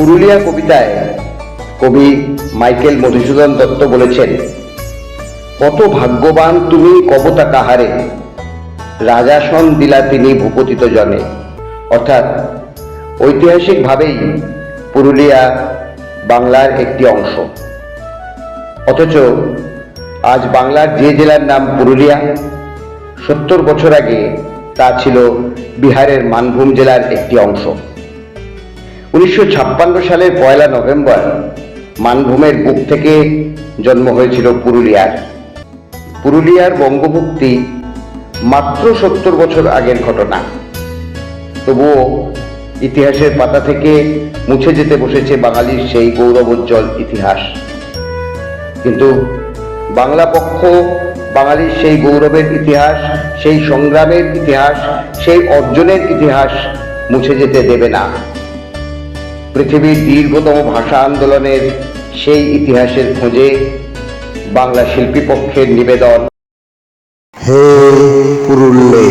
পুরুলিয়া কবিতায় কবি মাইকেল মধুসূদন দত্ত বলেছেন, কত ভাগ্যবান তুমি কবতা কাহারে। রাজাসন দিলা তিনি ভূপতিত জনে। অর্থাৎ ঐতিহাসিকভাবেই পুরুলিয়া বাংলার একটি অংশ। অথচ আজ বাংলার যে জেলার নাম পুরুলিয়া, সত্তর বছর আগে তা ছিল বিহারের মানভূম জেলার একটি অংশ। উনিশশো ছাপ্পান্ন সালের পয়লা নভেম্বর মানভূমের বুক থেকে জন্ম হয়েছিল পুরুলিয়ার। পুরুলিয়ার বঙ্গভুক্তি মাত্র সত্তর বছর আগের ঘটনা। তবুও ইতিহাসের পাতা থেকে মুছে যেতে বসেছে বাঙালির সেই গৌরবোজ্জ্বল ইতিহাস। কিন্তু বাংলা পক্ষ, বাঙালির সেই গৌরবের ইতিহাস, সেই সংগ্রামের ইতিহাস, সেই অর্জনের ইতিহাস মুছে যেতে দেবে না। পৃথিবীর দীর্ঘতম ভাষা আন্দোলনের সেই ইতিহাসের খোঁজে বাংলা শিল্পী পক্ষের নিবেদন। হে পুরুল্লে